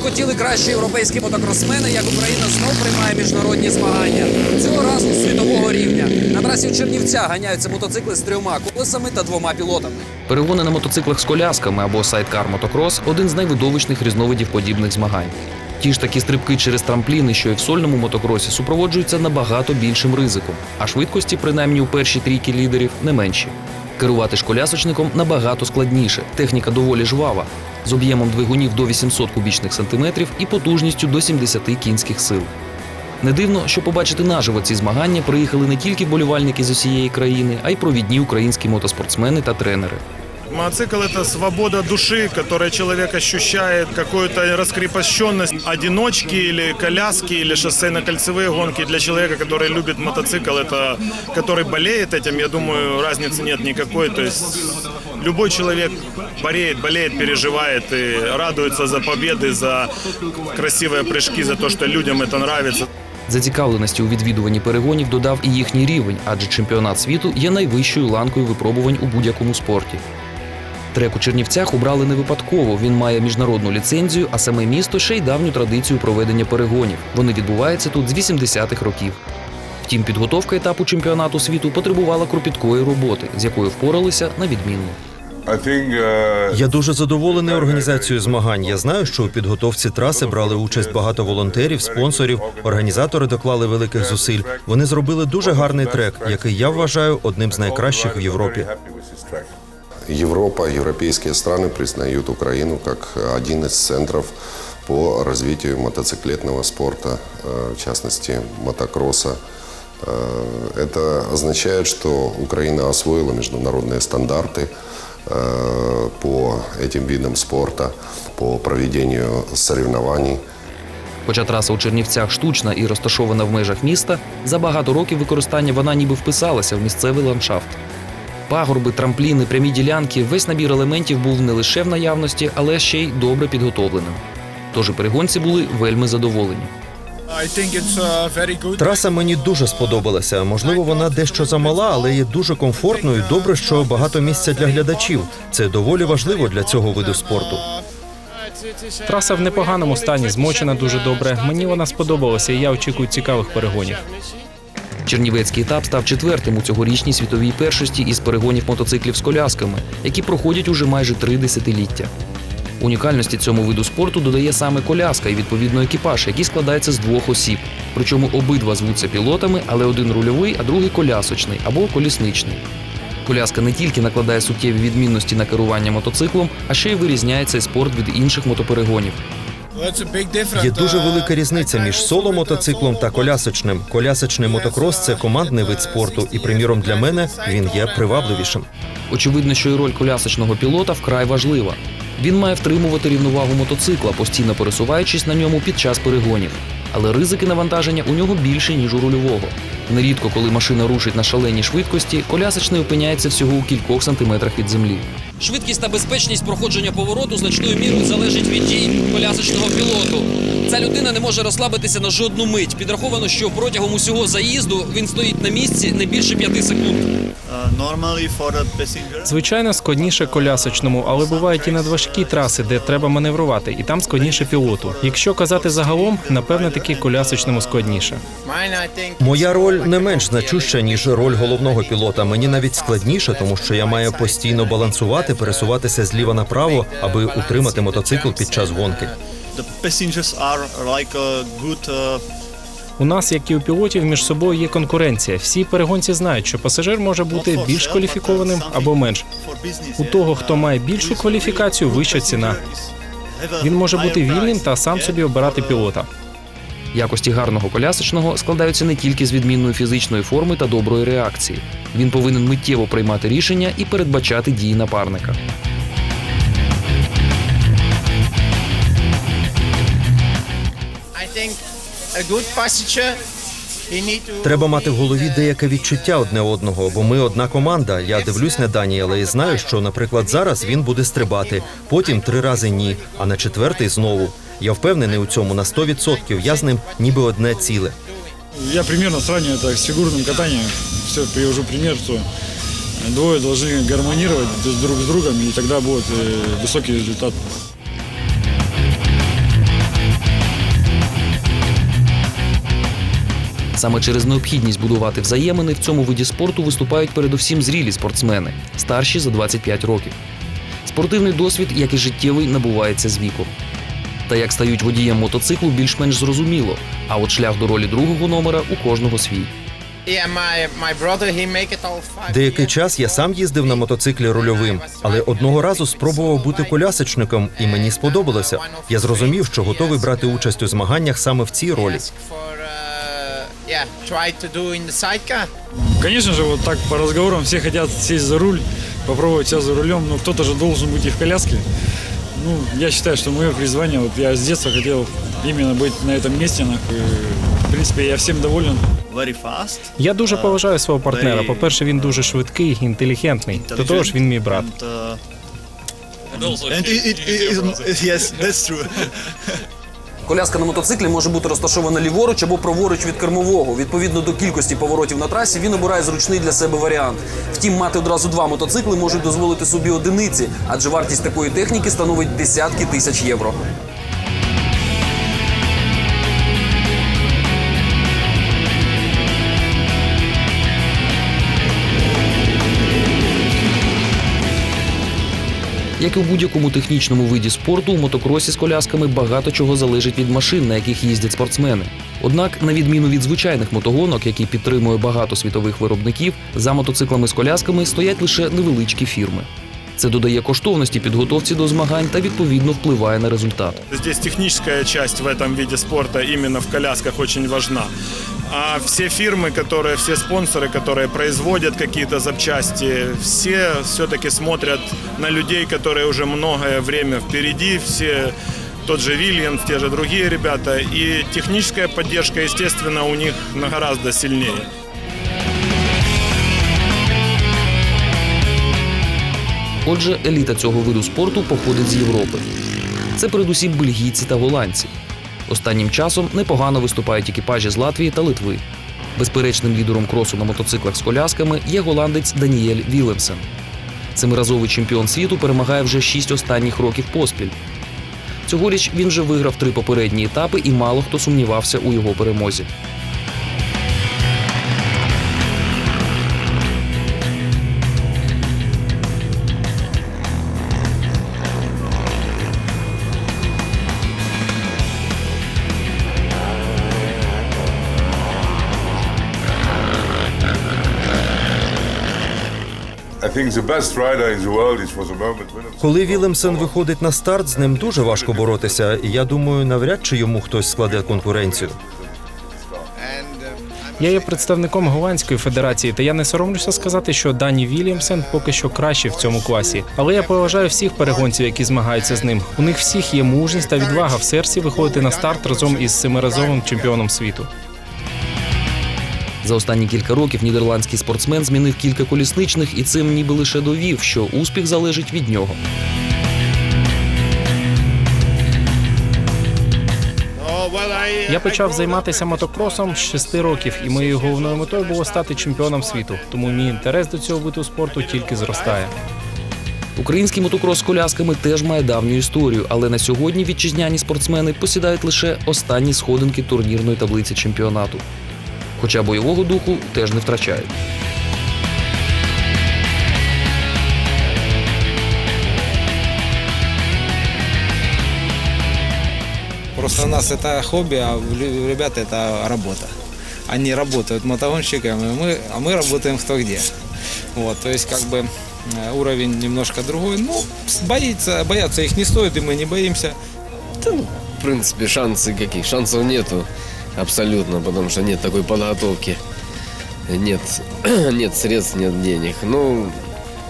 В кращі європейські мотокросмени, як Україна знов приймає міжнародні змагання. Цього разу світового рівня. На трасі в Чернівця ганяються мотоцикли з трьома колесами та двома пілотами. Перегони на мотоциклах з колясками або сайдкар мотокрос один з найвидовищних різновидів подібних змагань. Ті ж такі стрибки через трампліни, що і в сольному мотокросі, супроводжуються набагато більшим ризиком, а швидкості, принаймні у першій трійки лідерів, не менші. Керувати ж колясочником набагато складніше. Техніка доволі жвава, з об'ємом двигунів до 800 кубічних сантиметрів і потужністю до 70 кінських сил. Не дивно, що побачити наживо ці змагання приїхали не тільки болівальники з усієї країни, а й провідні українські мотоспортсмени та тренери. Мотоцикл – это свобода души, которая человек ощущает, какую-то раскрепощенность. Одиночки или коляски, или шоссейно-кольцевые гонки для человека, который любит мотоцикл, это который болеет этим, я думаю, разницы нет никакой. То есть любой человек болеет, болеет, переживает и радуется за победы, за красивые прыжки, за то, что людям это нравится. Зацікавленості у відвідуванні перегонів додав і їхній рівень, адже чемпіонат світу є найвищою ланкою випробувань у будь-якому спорті. Трек у Чернівцях обрали не випадково. Він має міжнародну ліцензію, а саме місто ще й давню традицію проведення перегонів. Вони відбуваються тут з 80-х років. Втім, підготовка етапу чемпіонату світу потребувала кропіткої роботи, з якою впоралися на відмінно. Uh, Я дуже задоволений організацією змагань. Я знаю, що у підготовці траси брали участь багато волонтерів, спонсорів. Організатори доклали великих зусиль. Вони зробили дуже гарний трек, який я вважаю одним з найкращих в Європі. happy with this track. Европа, европейские страны признают Украину как один из центров по развитию мотоциклетного спорта, э, в частности мотокросса. Э, Это означает, что Украина освоила международные стандарты э, по этим видам спорта, по проведению соревнований. Хоча траса у Чернівцях штучна і розташована в межах міста, за багато років використання вона ніби вписалася в місцевий ландшафт. Пагорби, трампліни, прямі ділянки весь набір елементів був не лише в наявності, але ще й добре підготовленим. Тож і перегонці були вельми задоволені. Траса мені дуже сподобалася. Можливо, вона дещо замала, але є дуже комфортною. Добре, що багато місця для глядачів. Це доволі важливо для цього виду спорту. Траса в непоганому стані, змочена дуже добре. Мені вона сподобалася, і я очікую цікавих перегонів. Чернівецький етап став четвертим у цьогорічній світовій першості із перегонів мотоциклів з колясками, які проходять уже майже три десятиліття. Унікальності цьому виду спорту додає саме коляска і відповідно екіпаж, який складається з двох осіб. Причому обидва звуться пілотами, але один рульовий, а другий колясочний або колісничний. Коляска не тільки накладає суттєві відмінності на керування мотоциклом, а ще й вирізняє цей спорт від інших мотоперегонів. Є дуже велика різниця між соло мотоциклом та колясочним. Колясочний мотокрос це командний вид спорту, і приміром для мене він є привабливішим. Очевидно, що і роль колясочного пілота вкрай важлива. Він має втримувати рівновагу мотоцикла, постійно пересуваючись на ньому під час перегонів. Але ризики навантаження у нього більші, ніж у рульового. Нерідко, коли машина рушить на шаленій швидкості, колясочний опиняється всього у кількох сантиметрах від землі. Швидкість та безпечність проходження повороту значною мірою залежить від дій колясочного пілоту. Ця людина не може розслабитися на жодну мить. Підраховано, що протягом усього заїзду він стоїть на місці не більше п'яти секунд. Звичайно, складніше колясочному, але бувають і надважкі траси, де треба маневрувати, і там складніше пілоту. Якщо казати загалом, напевне, таки колясочному складніше. Моя роль не менш значуща ніж роль головного пілота. Мені навіть складніше, тому що я маю постійно балансувати, пересуватися зліва направо, аби утримати мотоцикл під час гонки. the passengers are like a good uh, У нас, як і у пілотів, між собою є конкуренція. Всі перегонці знають, що пасажир може бути більш кваліфікованим або менш. У того, хто має більшу кваліфікацію, вища ціна. Він може бути вільним та сам собі обирати пілота. Якості гарного колясочного складаються не тільки з відмінної фізичної форми та доброї реакції. Він повинен миттєво приймати рішення і передбачати дії напарника. Треба мати в голові деяке відчуття одне одного, бо ми одна команда. Я дивлюсь на Даніела і знаю, що, наприклад, зараз він буде стрибати, потім три рази ні, а на четвертий знову. Я впевнений у цьому на 100%. Я з ним ніби одне ціле. Я примерно сравниваю это с фигурным катанием. Все, привожу пример, что двое должны гармонировать друг с другом, и тогда будет э, высокий результат. Саме через необхідність будувати взаємини в цьому виді спорту виступають передусім зрілі спортсмени, старші за 25 років. Спортивний досвід, як і життєвий, набувається з віком. Та як стають водієм мотоциклу, більш-менш зрозуміло. А от шлях до ролі другого номера у кожного свій. Деякий час я сам їздив на мотоциклі рульовим, але одного разу спробував бути колясочником, і мені сподобалося. Я зрозумів, що готовий брати участь у змаганнях саме в цій ролі Ask for, uh, yeah, try to do in the sidecar. Конечно же, вот так по разговорам все хотят сесть за руль, попробовать себя за рулем, но кто-то же должен быть и в коляске. Ну, я считаю, что мое призвание, вот я с детства хотел именно быть на этом месте, нах- и, в принципе, я всем доволен. Very fast. Я дуже поважаю свого партнера. По-перше, він дуже швидкий, інтелігентний. До того ж, він мій брат. And, uh, and it, it, it, it, yes, that's true. Коляска на мотоциклі може бути розташована ліворуч або праворуч від кермового. Відповідно до кількості поворотів на трасі, він обирає зручний для себе варіант. Втім, мати одразу два мотоцикли можуть дозволити собі одиниці, адже вартість такої техніки становить десятки тисяч євро. Як і у будь-якому технічному виді спорту, у мотокросі з колясками багато чого залежить від машин, на яких їздять спортсмени. Однак, на відміну від звичайних мотогонок, які підтримує багато світових виробників, за мотоциклами з колясками стоять лише невеличкі фірми. Це додає коштовності підготовці до змагань та відповідно впливає на результат. Здесь техническая часть в этом виде спорта именно в колясках очень важна. А все фирмы, которые, все спонсоры, которые производят какие-то запчасти, все все-таки смотрят на людей, которые уже многое время впереди, все тот же Вильямс, те же другие ребята. И техническая поддержка, естественно, у них на гораздо сильнее. Отже, еліта цього виду спорту походить з Європи. Це передусім бельгійці та голландці. Останнім часом непогано виступають екіпажі з Латвії та Литви. Безперечним лідером кросу на мотоциклах з колясками є голландець Даніель Вілемсен. Семиразовий чемпіон світу перемагає вже шість останніх років поспіль. Цьогоріч він вже виграв три попередні етапи, і мало хто сумнівався у його перемозі. Коли Вілемсен виходить на старт, з ним дуже важко боротися. І я думаю, навряд чи йому хтось складе конкуренцію. Я є представником голландської федерації, та я не соромлюся сказати, що Дані Вільямсен поки що кращий в цьому класі. Але я поважаю всіх перегонців, які змагаються з ним. У них всіх є мужність та відвага в серці виходити на старт разом із семиразовим чемпіоном світу. За останні кілька років нідерландський спортсмен змінив кілька колісничних і цим ніби лише довів, що успіх залежить від нього. Я почав займатися мотокросом з 6 років, і моєю головною метою було стати чемпіоном світу. Тому мій інтерес до цього виду спорту тільки зростає. Український мотокрос з колясками теж має давню історію, але на сьогодні вітчизняні спортсмени посідають лише останні сходинки турнірної таблиці чемпіонату Хоча бойового духу теж не втрачають. Просто у нас это хобби, а у лю- у ребят это работа. Они работают мотогонщиками, а мы, а мы работаем кто где. Вот, то есть как бы э, уровень немножко другой. Ну, с- боится, бояться их не стоит, и мы не боимся. В принципе, шансы какие? Шансов нету абсолютно, потому что нет такой подготовки. Нет, нет средств, нет денег. Ну,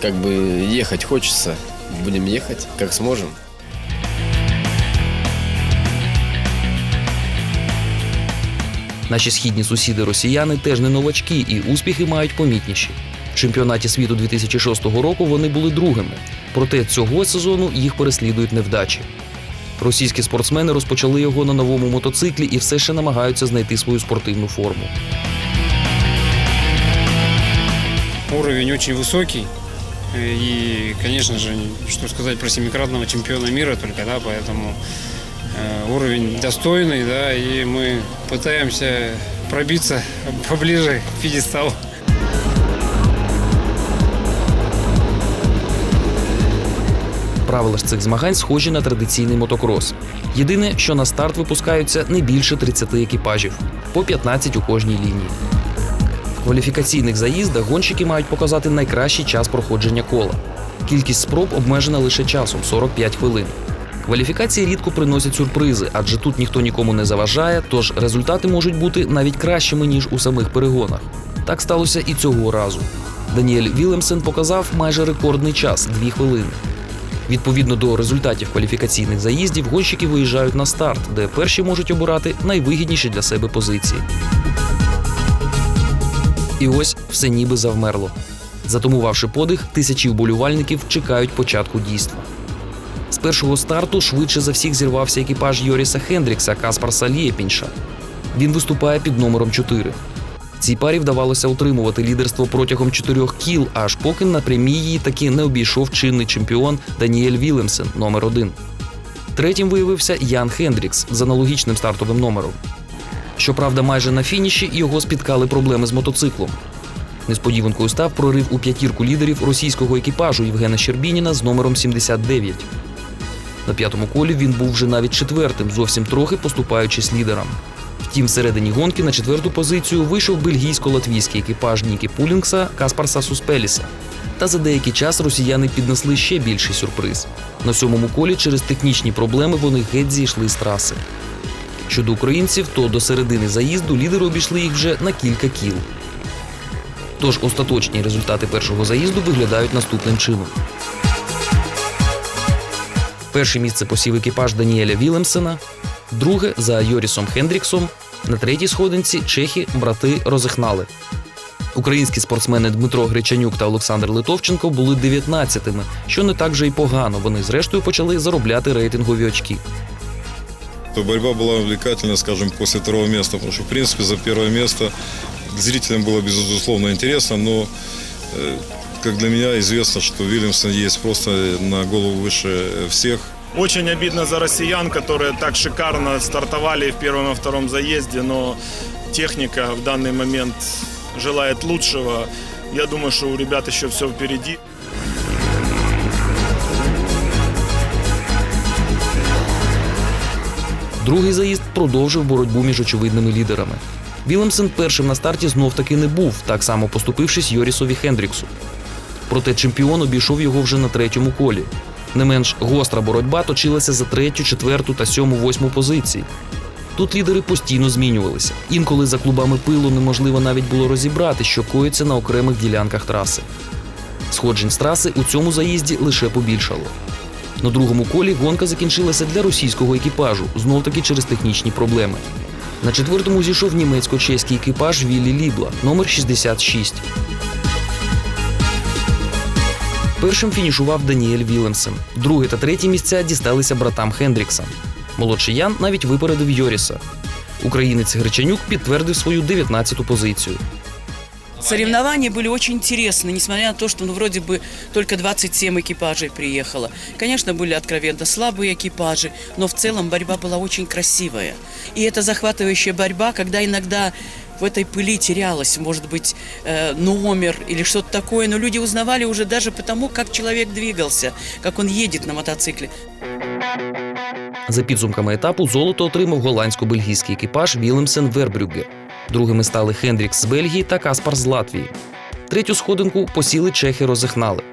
как бы ехать хочется. Будем ехать, как сможем. Наші східні сусіди росіяни теж не новачки і успіхи мають помітніші. В чемпіонаті світу 2006 року вони були другими. Проте цього сезону їх переслідують невдачі. Російські спортсмени розпочали його на новому мотоциклі і все ще намагаються знайти свою спортивну форму. Уровень очень высокий. И, конечно же, что сказать про семикратного чемпиона мира только, да, поэтому э, уровень достойный, да, и мы пытаемся пробиться поближе к пьедесталу. Правила ж цих змагань схожі на традиційний мотокрос. Єдине, що на старт випускаються не більше 30 екіпажів, по 15 у кожній лінії. В кваліфікаційних заїздах гонщики мають показати найкращий час проходження кола. Кількість спроб обмежена лише часом 45 хвилин. Кваліфікації рідко приносять сюрпризи, адже тут ніхто нікому не заважає, тож результати можуть бути навіть кращими ніж у самих перегонах. Так сталося і цього разу. Даніель Вілемсен показав майже рекордний час 2 хвилини. Відповідно до результатів кваліфікаційних заїздів, гонщики виїжджають на старт, де перші можуть обирати найвигідніші для себе позиції. І ось все ніби завмерло. Затумувавши подих, тисячі вболівальників чекають початку дійства. З першого старту швидше за всіх зірвався екіпаж Йоріса Хендрікса Каспарса Лєпінша. Він виступає під номером 4. Цій парі вдавалося утримувати лідерство протягом чотирьох кіл, аж поки на прямій її таки не обійшов чинний чемпіон Даніель Вілемсен, номер 1 Третім виявився Ян Хендрікс з аналогічним стартовим номером. Щоправда, майже на фініші його спіткали проблеми з мотоциклом. Несподіванкою став прорив у п'ятірку лідерів російського екіпажу Євгена Щербініна з номером 79. На п'ятому колі він був вже навіть четвертим, зовсім трохи поступаючись лідерам. Втім, всередині гонки на четверту позицію вийшов бельгійсько-латвійський екіпаж Нікі Пулінгса Каспарса Суспеліса. Та за деякий час росіяни піднесли ще більший сюрприз. На сьомому колі через технічні проблеми вони геть зійшли з траси. Щодо українців, то до середини заїзду лідери обійшли їх вже на кілька кіл. Тож остаточні результати першого заїзду виглядають наступним чином. Перше місце посів екіпаж Даніеля Вілемсена, друге за Йорісом Хендріксом, на третій сходинці чехи брати розихнали. Українські спортсмени Дмитро Гречанюк та Олександр Литовченко були 19-ми, що не так вже й погано. Вони зрештою почали заробляти рейтингові очки. То борьба была увлекательна, скажем, после второго места, потому что, в принципе, за первое место зрителям было, безусловно, интересно, но, э, как для меня известно, что Вильямсон есть просто на голову выше всех. Очень обидно за россиян, которые так шикарно стартовали в первом и втором заезде, но техника в данный момент желает лучшего. Я думаю, что у ребят еще все впереди. Другий заїзд продовжив боротьбу між очевидними лідерами. Вілемсен першим на старті знов таки не був, так само поступившись Йорісові Хендріксу. Проте чемпіон обійшов його вже на третьому колі. Не менш гостра боротьба точилася за третю, четверту та сьому, восьму позиції. Тут лідери постійно змінювалися. Інколи за клубами пилу неможливо навіть було розібрати, що коїться на окремих ділянках траси. Сходжень з траси у цьому заїзді лише побільшало. На другому колі гонка закінчилася для російського екіпажу, знов таки через технічні проблеми. На четвертому зійшов німецько-чеський екіпаж Віллі Лібла, номер 66. Першим фінішував Даніель Вілемсен. Друге та третє місця дісталися братам Хендріксам. Молодший Ян навіть випередив Йоріса. Українець Гречанюк підтвердив свою 19-ту позицію. Соревнования были очень интересны, несмотря на то, что ну, вроде бы только 27 экипажей приехало. Конечно, были откровенно слабые экипажи, но в целом борьба была очень красивая. И это захватывающая борьба, когда иногда в этой пыли терялось, может быть, э, номер или что-то такое, но люди узнавали уже даже потому, как человек двигался, как он едет на мотоцикле. За підсумками етапу золото отримав голландсько-бельгійський екіпаж Вілемсен Вербрюгге. Другими стали Хендрікс з Бельгії та Каспар з Латвії. Третю сходинку посіли чехи розігнали.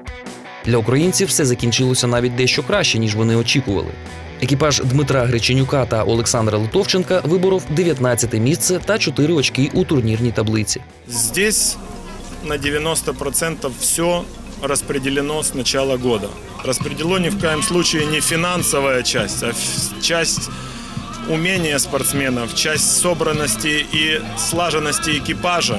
Для українців все закінчилося навіть дещо краще, ніж вони очікували. Екіпаж Дмитра Греченюка та Олександра Литовченка виборов 19 місце та 4 очки у турнірній таблиці. Здесь на 90% все распределено с начала года. Распределено ни в коем случае не финансовая часть, а часть умения спортсменов, часть собранности и слаженности экипажа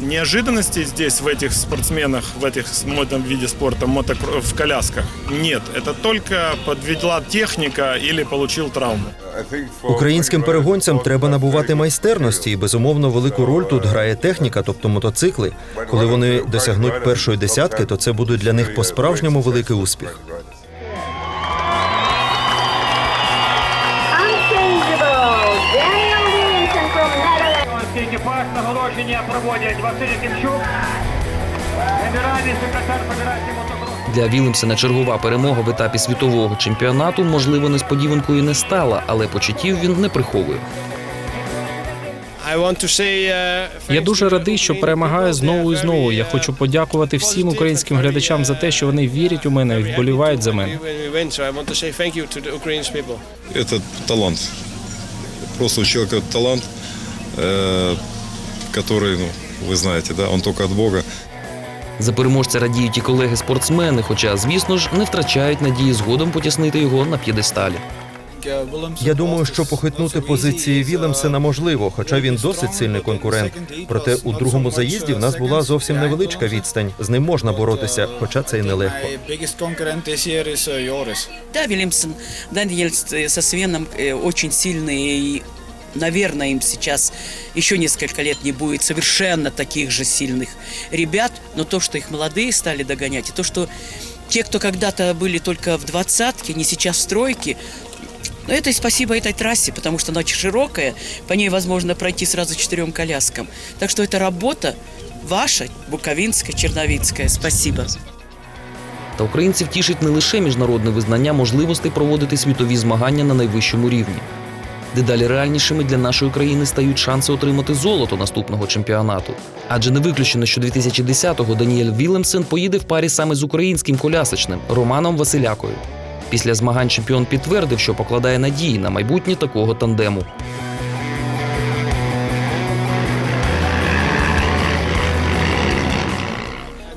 Неожиданностей здесь в этих спортсменах, в этих в этом виде спорта, мотокро- в колясках нет. Это только подвела техника или получил травму. Українським перегонцям треба набувати майстерності, і безумовно велику роль тут грає техніка, тобто мотоцикли. Коли вони досягнуть першої десятки, то це буде для них по-справжньому великий успіх. Нагородження проводять Василь Кімчук, генеральний секретар Федерації мотокросу. Для Вілемсена чергова перемога в етапі світового чемпіонату, можливо, несподіванкою не стала, але почуттів він не приховує. Я дуже радий, що перемагаю знову і знову. Я хочу подякувати всім українським глядачам за те, що вони вірять у мене і вболівають за мене. Это талант. Просто у человека талант, э, который, ну, вы знаете, да, он только от Бога. За переможця радіють і колеги-спортсмени, хоча, звісно ж, не втрачають надії згодом потіснити його на п'єдесталі. Я думаю, що похитнути позиції Вілемсена можливо, хоча він досить сильний конкурент. Проте у другому заїзді в нас була зовсім невеличка відстань. З ним можна боротися, хоча це й нелегко. Да, Вильямсон, Даниэль с- со Свеном э, очень сильные и Наверное, им сейчас еще несколько лет не будет совершенно таких же сильных ребят, но то, что их молодые стали догонять, и то, что те, кто когда-то были только в двадцатке, не сейчас в тройке, ну, это и спасибо этой трассе, потому что она очень широкая, по ней возможно пройти сразу четырем коляскам. Так что это работа ваша, буковинская, черновицкая. Спасибо. Та українців тішить не лише міжнародне визнання можливостей проводити світові змагання на найвищому рівні. Дедалі реальнішими для нашої країни стають шанси отримати золото наступного чемпіонату. Адже не виключено, що 2010-го Даніель Вілемсен поїде в парі саме з українським колясочним Романом Василякою. Після змагань чемпіон підтвердив, що покладає надії на майбутнє такого тандему.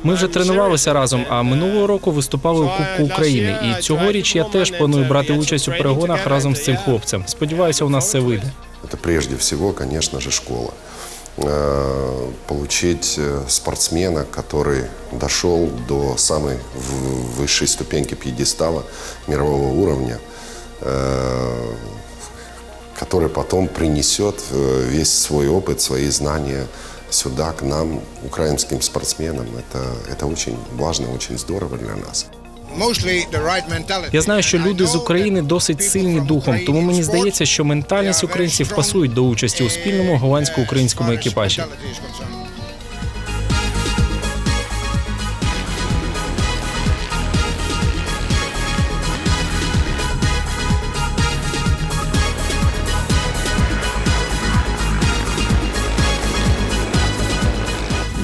Ми вже тренувалися разом, а минулого року виступали у Кубку України. І цьогоріч я теж планую брати участь у перегонах разом з цим хлопцем. Сподіваюся, у нас все вийде. Это прежде всего, конечно же, школа. Э, Получить э, спортсмена, который дошел до самой в- высшей ступеньки пьедестала мирового уровня, э, который потом принесет э, весь свой опыт, свои знания сюда, к нам, украинским спортсменам. Это, это очень важно, очень здорово для нас. Я знаю, що люди з України досить сильні духом, тому мені здається, що ментальність українців пасують до участі у спільному голландсько-українському екіпажі.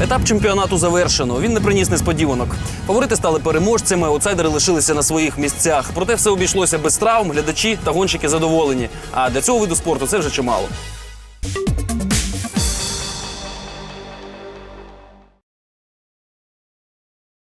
Етап чемпіонату завершено. Він не приніс несподіванок. Фаворити стали переможцями, аутсайдери лишилися на своїх місцях. Проте все обійшлося без травм, глядачі та гонщики задоволені. А для цього виду спорту це вже чимало.